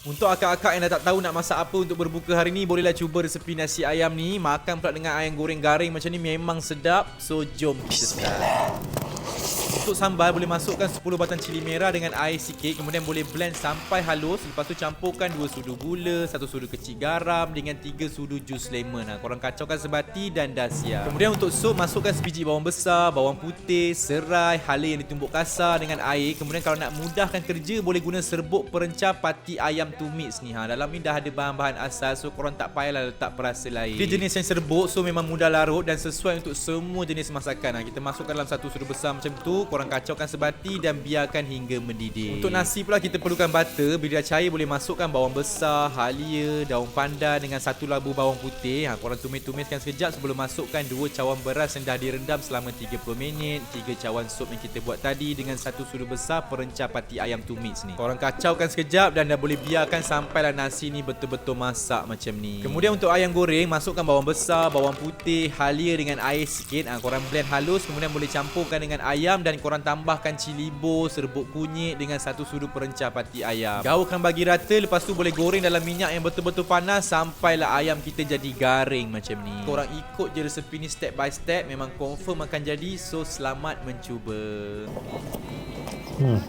Untuk akak-akak yang dah tak tahu nak masak apa untuk berbuka hari ni Bolehlah cuba resepi nasi ayam ni. Makan pula dengan ayam goreng garing macam ni memang sedap. So jom kita start untuk sambal boleh masukkan 10 batang cili merah dengan air sikit Kemudian boleh blend sampai halus. Lepas tu campurkan 2 sudu gula 1 sudu kecil garam Dengan 3 sudu jus lemon. Ha, Korang kacaukan sebati dan dah siap. Kemudian untuk sup masukkan sebiji bawang besar Bawang putih, serai, hala yang ditumbuk kasar dengan air. Kemudian kalau nak mudahkan kerja Boleh guna serbuk perencah pati ayam tumis ni. Ha. Dalam ni dah ada bahan-bahan asal So korang tak payahlah letak perasa lain. Dia jenis yang serbuk so memang mudah larut Dan sesuai untuk semua jenis masakan. Ha. Kita masukkan dalam satu sudu besar macam tu Korang kacaukan sebati dan biarkan hingga mendidih. Untuk nasi pula kita perlukan butter. Bila dah cair boleh masukkan bawang besar, halia, daun pandan dengan satu labu bawang putih. Ha, korang tumis-tumiskan sekejap sebelum masukkan dua cawan beras yang dah direndam selama 30 minit. Tiga cawan sup yang kita buat tadi dengan satu sudu besar perencah pati ayam tumis ni. Korang kacaukan sekejap dan dah boleh biarkan sampailah nasi ni betul-betul masak macam ni. Kemudian untuk ayam goreng, masukkan bawang besar, bawang putih, halia dengan air sikit. Ha, korang blend halus kemudian boleh campurkan dengan ayam dan korang tambahkan cili bo, serbuk kunyit dengan satu sudu perencah pati ayam. Gaulkan bagi rata lepas tu boleh goreng dalam minyak yang betul-betul panas sampailah ayam kita jadi garing macam ni. Korang ikut je resepi ni step by step memang confirm akan jadi so selamat mencuba. Hmm.